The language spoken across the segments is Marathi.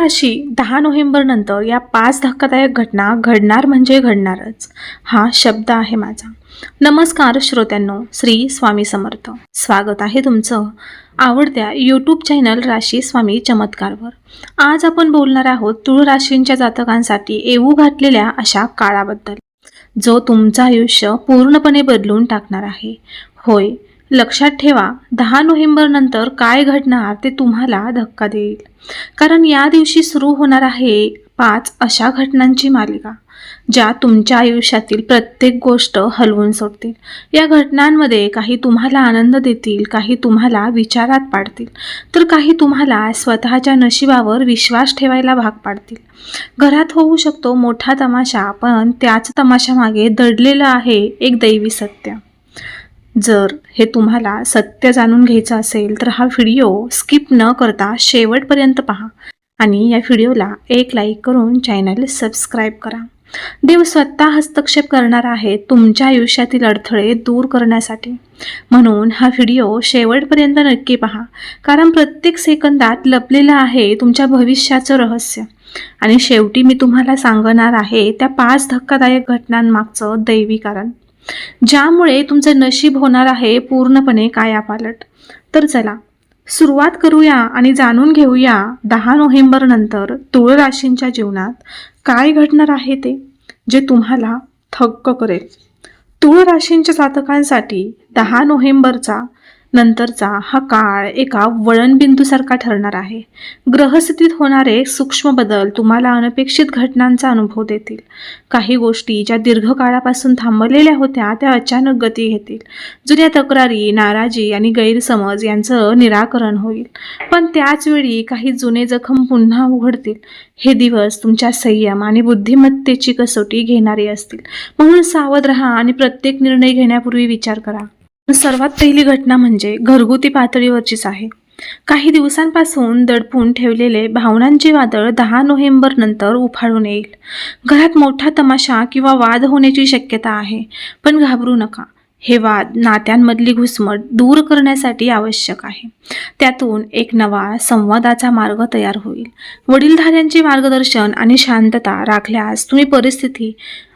राशी दहा नोव्हेंबर नंतर या पाच धक्कादायक घटना घडणार म्हणजे घडणारच. हा शब्द आहे माझा. नमस्कार श्रोत्यांनो श्री स्वामी समर्थ. स्वागत आहे तुमचं आवडत्या यूट्यूब चॅनल राशी स्वामी चमत्कारवर. आज आपण बोलणार आहोत तुळ राशींच्या जातकांसाठी येऊ घातलेल्या अशा काळाबद्दल. जो तुमचं आयुष्य पूर्णपणे बदलून टाकणार आहे. होय लक्षात ठेवा दहा नोव्हेंबर नंतर काय घडणार ते तुम्हाला धक्का देईल. कारण या दिवशी सुरू होणार आहे पाच अशा घटनांची मालिका ज्या तुमच्या आयुष्यातील प्रत्येक गोष्ट हलवून सोडतील. या घटनांमध्ये काही तुम्हाला आनंद देतील काही तुम्हाला विचारात पाडतील तर काही तुम्हाला स्वतःच्या नशिबावर विश्वास ठेवायला भाग पाडतील. घरात होऊ शकतो मोठा तमाशा पण त्याच तमाशामागे दडलेलं आहे एक दैवी सत्य. जर हे तुम्हाला सत्य जाणून घ्यायचं असेल तर हा व्हिडिओ स्किप न करता शेवटपर्यंत पहा आणि या व्हिडिओला एक लाईक करून चॅनल सबस्क्राईब करा. देव स्वतः हस्तक्षेप करणार आहे तुमच्या आयुष्यातील अडथळे दूर करण्यासाठी. म्हणून हा व्हिडिओ शेवटपर्यंत नक्की पहा कारण प्रत्येक सेकंदात लपलेलं आहे तुमच्या भविष्याचं रहस्य. आणि शेवटी मी तुम्हाला सांगणार आहे त्या पाच धक्कादायक घटनांमागचं दैवी कारण. ज्यामुळे तुमचं नशीब होणार आहे पूर्णपणे कायापालट. तर चला सुरुवात करूया आणि जाणून घेऊया दहा नोव्हेंबर नंतर तुळ राशींच्या जीवनात काय घडणार आहे ते जे तुम्हाला थक्क करेल. तुळ राशींच्या जातकांसाठी दहा नोव्हेंबरचा नंतरचा हा काळ एका वळणबिंदूसारखा ठरणार आहे. ग्रहस्थितीत होणारे सूक्ष्म बदल तुम्हाला अनपेक्षित घटनांचा अनुभव देतील. काही गोष्टी ज्या दीर्घकाळापासून थांबलेल्या होत्या त्या अचानक गती घेतील. जुन्या तक्रारी नाराजी आणि गैरसमज यांचं निराकरण होईल. पण त्याच वेळी काही जुने जखम पुन्हा उघडतील. हे दिवस तुमच्या संयम आणि बुद्धिमत्तेची कसोटी घेणारे असतील. म्हणून सावध राहा आणि प्रत्येक निर्णय घेण्यापूर्वी विचार करा. सर्वात पहिली घटना म्हणजे घरगुती पातळीवरचीच आहे. काही दिवसांपासून दडपून ठेवलेले भावनांचे वादळ दहा नोव्हेंबर नंतर उफाळून येईल. घरात मोठा तमाशा किंवा वाद होण्याची शक्यता आहे. पण घाबरू नका. हे वाद नात्यांमधली घुसमट दूर करण्यासाठी आवश्यक आहे. त्यातून एक नवा संवादाचा मार्ग तयार होईल. वडीलधाऱ्यांचे मार्गदर्शन आणि शांतता राखल्यास तुम्ही परिस्थिती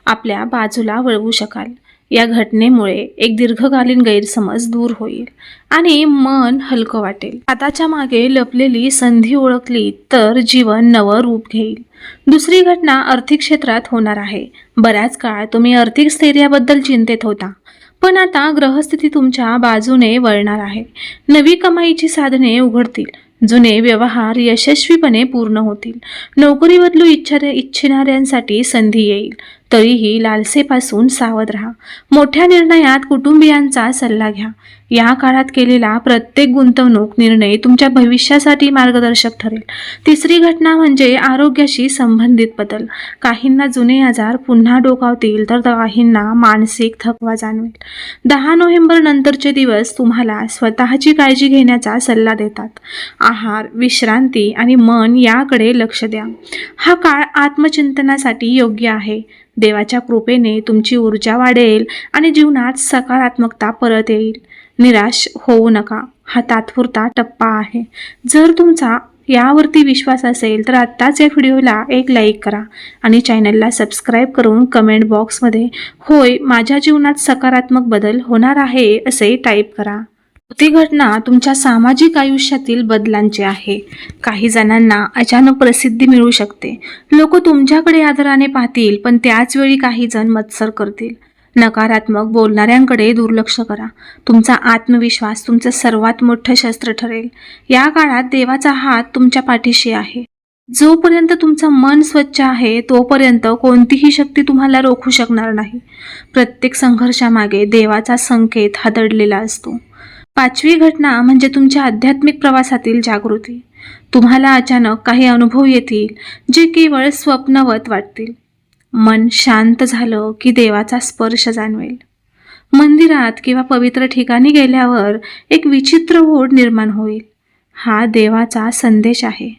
आपल्या बाजूला वळवू शकाल. या घटनेमुळे एक दीर्घकालीन गैरसमज दूर होईल आणि मन हलकं वाटेल. आताच्या मागे लपलेली संधी ओळखली तर जीवन नवं रूप घेईल. दुसरी घटना आर्थिक क्षेत्रात होणार आहे. बऱ्याच काळ तुम्ही आर्थिक स्थैर्याबद्दल चिंतेत होता. पण आता ग्रहस्थिती तुमच्या बाजूने वळणार आहे. नवी कमाईची साधने उघडतील. जुने व्यवहार यशस्वीपणे पूर्ण होतील. नोकरी बदलू इच्छा इच्छिणाऱ्यांसाठी संधी येईल. तरीही लालसेपासून सावध राहा. मोठ्या निर्णयात कुटुंबियांचा सल्ला घ्या. या काळात केलेला प्रत्येक गुंतवणूक निर्णय तुमच्या भविष्यासाठी मार्गदर्शक ठरेल. तिसरी घटना म्हणजे आरोग्याशी संबंधित बदल. काहींना जुने आजार पुन्हा डोकावतील तर काहींना मानसिक थकवा जाणवेल. दहा नोव्हेंबर नंतरचे दिवस तुम्हाला स्वतःची काळजी घेण्याचा सल्ला देतात. आहार विश्रांती आणि मन याकडे लक्ष द्या. हा काळ आत्मचिंतनासाठी योग्य आहे. देवाच्या कृपेने तुमची ऊर्जा वाढेल आणि जीवनात सकारात्मकता परत येईल. निराश होऊ नका. हा तात्पुरता टप्पा आहे. जर तुमचा यावरती विश्वास असेल तर आत्ताच या व्हिडिओला एक लाईक करा आणि चॅनलला सबस्क्राईब करून कमेंट बॉक्समध्ये होय माझ्या जीवनात सकारात्मक बदल होणार आहे असे टाईप करा. ती घटना तुमच्या सामाजिक आयुष्यातील बदलांची आहे. काही जणांना अचानक प्रसिद्धी मिळू शकते. लोक तुमच्याकडे आदराने पाहतील पण त्याच वेळी काही जण मत्सर करतील. नकारात्मक बोलणाऱ्यांकडे दुर्लक्ष करा. तुमचा आत्मविश्वास तुमचं सर्वात मोठं शस्त्र ठरेल. या काळात देवाचा हात तुमच्या पाठीशी आहे. जोपर्यंत तुमचं मन स्वच्छ आहे तोपर्यंत कोणतीही शक्ती तुम्हाला रोखू शकणार नाही. प्रत्येक संघर्षामागे देवाचा संकेत हादडलेला असतो. पाचवी घटना म्हणजे तुमच्या आध्यात्मिक प्रवासातील जागृती. तुम्हाला अचानक काही अनुभव येतील जे केवळ स्वप्नवत वाटतील. मन शांत झालं की देवाचा स्पर्श जाणवेल. मंदिरात किंवा पवित्र ठिकाणी गेल्यावर एक विचित्र ओढ निर्माण होईल. हा देवाचा संदेश आहे.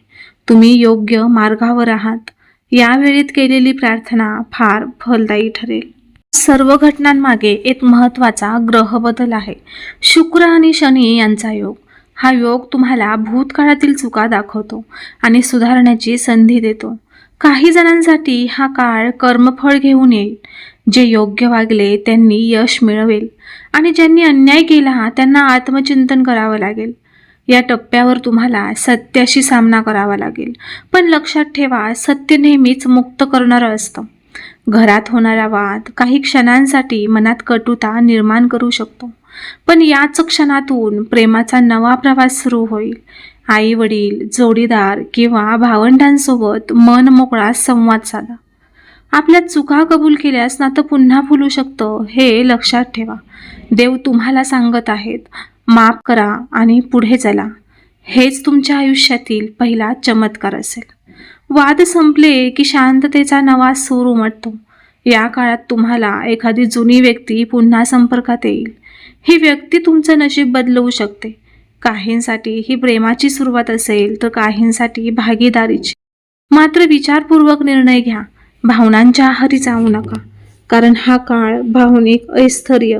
तुम्ही योग्य मार्गावर आहात. यावेळीत केलेली प्रार्थना फार फलदायी ठरेल. सर्व घटनांमागे एक महत्त्वाचा ग्रह बदल आहे. शुक्र आणि शनी यांचा योग. हा योग तुम्हाला भूतकाळातील चुका दाखवतो आणि सुधारण्याची संधी देतो. काही जणांसाठी हा काळ कर्मफळ घेऊन येईल. जे योग्य वागले त्यांनी यश मिळवेल आणि ज्यांनी अन्याय केला त्यांना आत्मचिंतन करावं लागेल. या टप्प्यावर तुम्हाला सत्याशी सामना करावा लागेल. पण लक्षात ठेवा सत्य नेहमीच मुक्त करणारं असतं. घरात होणारा वाद काही क्षणांसाठी मनात कटुता निर्माण करू शकतो. पण याच क्षणातून प्रेमाचा नवा प्रवास सुरू होईल. आई वडील जोडीदार किंवा भावंडांसोबत मन मोकळा संवाद साधा. आपल्या चुका कबूल केल्यास नातं पुन्हा फुलू शकतं हे लक्षात ठेवा. देव तुम्हाला सांगत आहेत माफ करा आणि पुढे चला. हेच तुमच्या आयुष्यातील पहिला चमत्कार असेल. वाद संपले की शांततेचा नवा सूर उमटतो. या काळात तुम्हाला एखादी जुनी व्यक्ती पुन्हा संपर्कात येईल. ही व्यक्ती तुमचं नशीब बदलवू शकते. काहींसाठी ही प्रेमाची सुरुवात असेल तर काहींसाठी भागीदारीची. मात्र विचारपूर्वक निर्णय घ्या. भावनांच्या आहारी जाऊ नका. कारण हा काळ भावनिक ऐस्थर्य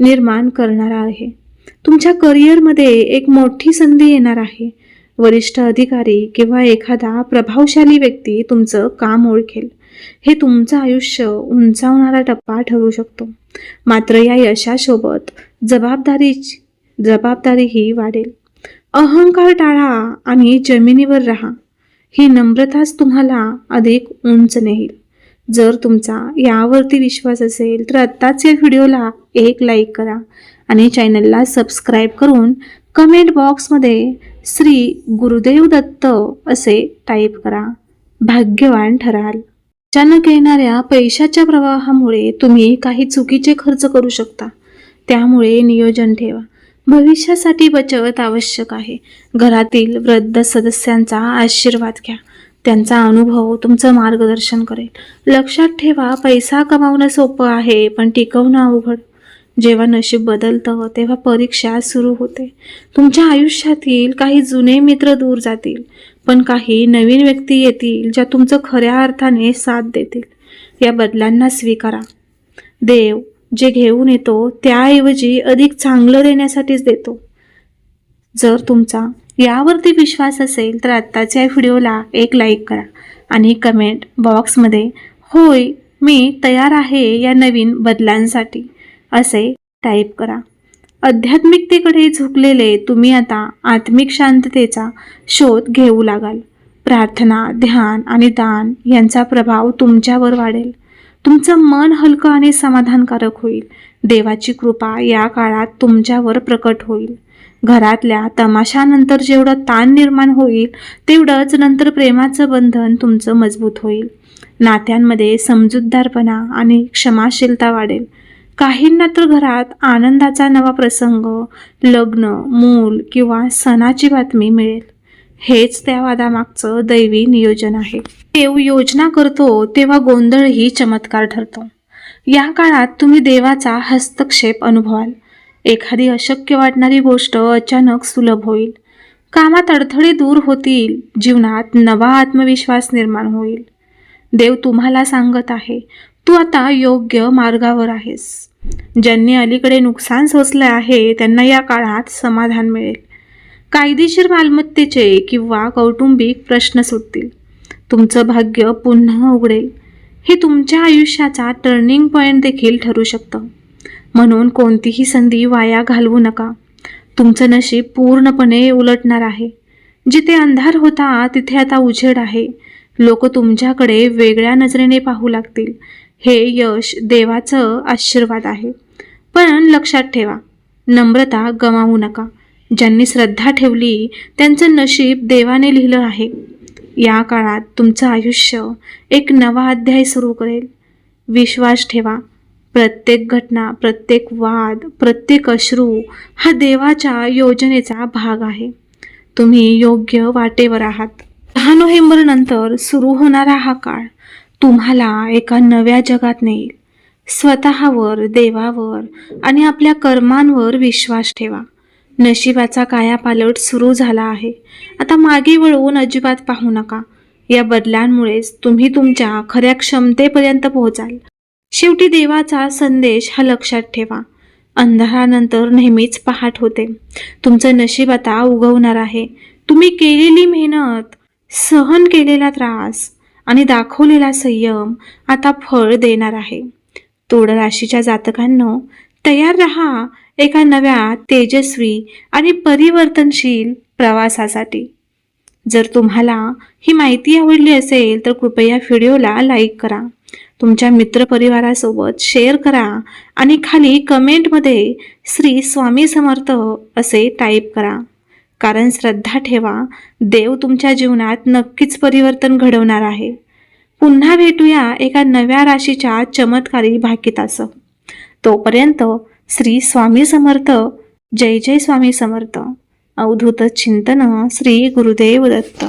निर्माण करणारा आहे. तुमच्या करिअरमध्ये एक मोठी संधी येणार आहे. वरिष्ठ अधिकारी किंवा एखादा प्रभावशाली व्यक्ती तुमचं काम ओळखेल. हे तुमचं आयुष्य उंचावणारा टप्पा ठरू शकतो. मात्र या यशासोबत जबाबदारीची जबाबदारीही वाढेल. अहंकार टाळा आणि जमिनीवर राहा. ही नम्रताच तुम्हाला अधिक उंच नेईल. जर तुमचा यावरती विश्वास असेल तर आत्ताच या व्हिडिओला एक लाईक करा. आणि चॅनलला सबस्क्राईब करून कमेंट बॉक्समध्ये श्री गुरुदेव दत्त असे टाईप करा. भाग्यवान ठराल. अचानक येणाऱ्या पैशाच्या प्रवाहामुळे तुम्ही काही चुकीचे खर्च करू शकता. त्यामुळे नियोजन ठेवा. भविष्यासाठी बचत आवश्यक आहे. घरातील वृद्ध सदस्यांचा आशीर्वाद घ्या. त्यांचा अनुभव तुमचं मार्गदर्शन करेल. लक्षात ठेवा पैसा कमावणं सोपं आहे पण टिकवणं अवघड. जेव्हा नशीब बदलतं तेव्हा परीक्षा सुरू होते. तुमच्या आयुष्यातील काही जुने मित्र दूर जातील पण काही नवीन व्यक्ती येतील ज्या तुमचं खऱ्या अर्थाने साथ देतील. या बदलांना स्वीकारा. देव जे घेऊन येतो त्याऐवजी अधिक चांगलं देण्यासाठीच देतो. जर तुमचा यावरती विश्वास असेल तर आत्ताच्या व्हिडिओला एक लाईक करा आणि कमेंट बॉक्समध्ये होय मी तयार आहे या नवीन बदलांसाठी. असे टाईप करा. आध्यात्मिकतेकडे झुकलेले तुम्ही आता आत्मिक शांततेचा शोध घेऊ लागाल. प्रार्थना ध्यान आणि दान यांचा प्रभाव तुमच्यावर वाढेल. तुमचं मन हलकं आणि समाधानकारक होईल. देवाची कृपा या काळात तुमच्यावर प्रकट होईल. घरातल्या तमाशानंतर जेवढं ताण निर्माण होईल तेवढंच नंतर प्रेमाचं बंधन तुमचं मजबूत होईल. नात्यांमध्ये समजूतदारपणा आणि क्षमाशीलता वाढेल. काहींना तर घरात आनंदाचा नवा प्रसंग लग्न मूल किंवा सणाची बातमी मिळेल. हेच त्या वादामागचं दैवी नियोजन आहे. देव योजना करतो तेव्हा गोंधळही चमत्कार ठरतो. या काळात तुम्ही देवाचा हस्तक्षेप अनुभवाल. एखादी अशक्य वाटणारी गोष्ट अचानक सुलभ होईल. कामात अडथळे दूर होतील. जीवनात नवा आत्मविश्वास निर्माण होईल. देव तुम्हाला सांगत आहे तू आता योग्य मार्गावर आहेस. ज्यांनी अलीकडे नुकसान सोसलं आहे त्यांना या काळात समाधान मिळेल. कायदेशीर मालमत्तेचे किंवा कौटुंबिक प्रश्न सुटतील. तुमचं भाग्य पुन्हा उघडेल. हे तुमच्या आयुष्याचा टर्निंग पॉईंट देखील ठरू शकतं. म्हणून कोणतीही संधी वाया घालवू नका. तुमचं नशीब पूर्णपणे उलटणार आहे. जिथे अंधार होता तिथे आता उजेड आहे. लोक तुमच्याकडे वेगळ्या नजरेने पाहू लागतील. हे यश देवाचं आशीर्वाद आहे. पण लक्षात ठेवा नम्रता गमावू नका. ज्यांनी श्रद्धा ठेवली त्यांचं नशीब देवाने लिहिलं आहे. या काळात तुमचं आयुष्य एक नवा अध्याय सुरू करेल. विश्वास ठेवा प्रत्येक घटना प्रत्येक वाद प्रत्येक अश्रू हा देवाच्या योजनेचा भाग आहे. तुम्ही योग्य वाटेवर आहात. दहा नोव्हेंबर नंतर सुरू होणारा हा काळ तुम्हाला एका नव्या जगात नेईल. स्वतःवर देवावर आणि आपल्या कर्मांवर विश्वास ठेवा. नशिबाचा कायापालट सुरू झाला आहे. आता मागे वळवून अजिबात पाहू नका. या बदलांमुळेच तुम्ही तुमच्या खऱ्या क्षमतेपर्यंत पोहोचाल. शेवटी देवाचा संदेश हा लक्षात ठेवा. अंधारानंतर नेहमीच पहाट होते. तुमचं नशीब आता उगवणार आहे. तुम्ही केलेली मेहनत सहन केलेला त्रास आणि दाखवलेला संयम आता फळ देणार आहे. तोड राशीच्या जातकांनो तयार रहा एका नव्या तेजस्वी आणि परिवर्तनशील प्रवासासाठी. जर तुम्हाला ही माहिती आवडली असेल तर कृपया व्हिडिओला लाईक करा. तुमच्या मित्रपरिवारासोबत शेअर करा आणि खाली कमेंटमध्ये श्री स्वामी समर्थ असे टाईप करा. कारण श्रद्धा ठेवा देव तुमच्या जीवनात नक्कीच परिवर्तन घडवणार आहे. पुन्हा भेटूया एका नव्या राशीच्या चमत्कारी भाकितासह तोपर्यंत श्री स्वामी समर्थ जय जय स्वामी समर्थ. अवधूत चिंतन श्री गुरुदेव दत्त.